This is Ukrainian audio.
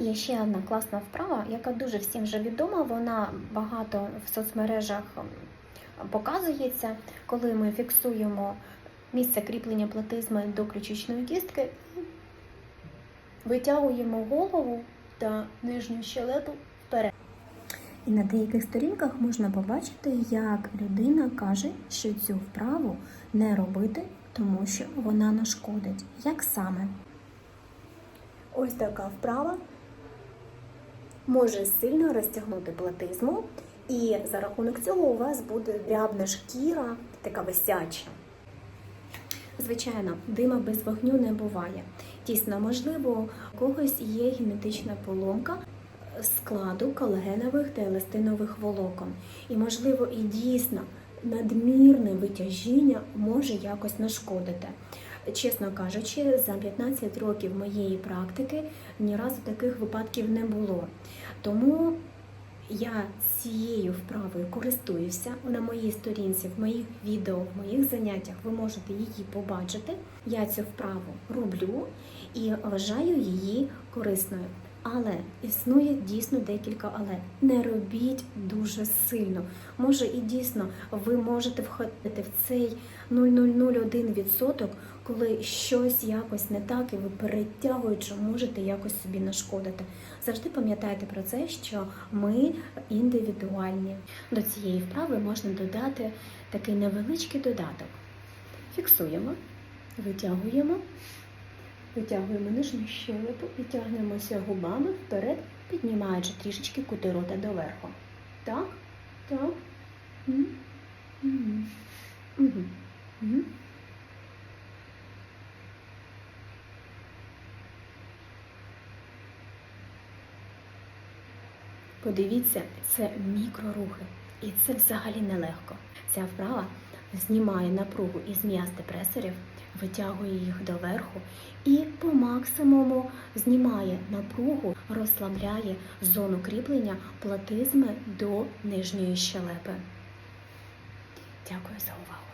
Є ще одна класна вправа, яка дуже всім вже відома. Вона багато в соцмережах показується, коли ми фіксуємо місце кріплення платизми до ключичної кістки, витягуємо голову та нижню щелепу вперед. І на деяких сторінках можна побачити, як людина каже, що цю вправу не робити, тому що вона нашкодить. Як саме? Ось така вправа може сильно розтягнути платизму, і за рахунок цього у вас буде дрябна шкіра, така висяча. Звичайно, дима без вогню не буває. Дійсно, можливо, у когось є генетична поломка складу колагенових та еластинових волокон. І, можливо, і дійсно надмірне витяжіння може якось нашкодити. Чесно кажучи, за 15 років моєї практики ні разу таких випадків не було. Тому я цією вправою користуюся на моїй сторінці, в моїх відео, в моїх заняттях. Ви можете її побачити. Я цю вправу роблю і вважаю її корисною. Але існує дійсно декілька але. Не робіть дуже сильно. Може і дійсно ви можете входити в цей 0,001%, коли щось якось не так, і ви перетягуючи, можете якось собі нашкодити. Завжди пам'ятайте про це, що ми індивідуальні. До цієї вправи можна додати такий невеличкий додаток. Фіксуємо, витягуємо. Витягуємо нижню щелепу і тягнемося губами вперед, піднімаючи трішечки кути рота доверху. Так, так. Подивіться, це мікрорухи. І це взагалі нелегко. Ця вправа знімає напругу із м'яз депресорів, витягує їх доверху і по максимуму знімає напругу, розслабляє зону кріплення платизми до нижньої щелепи. Дякую за увагу.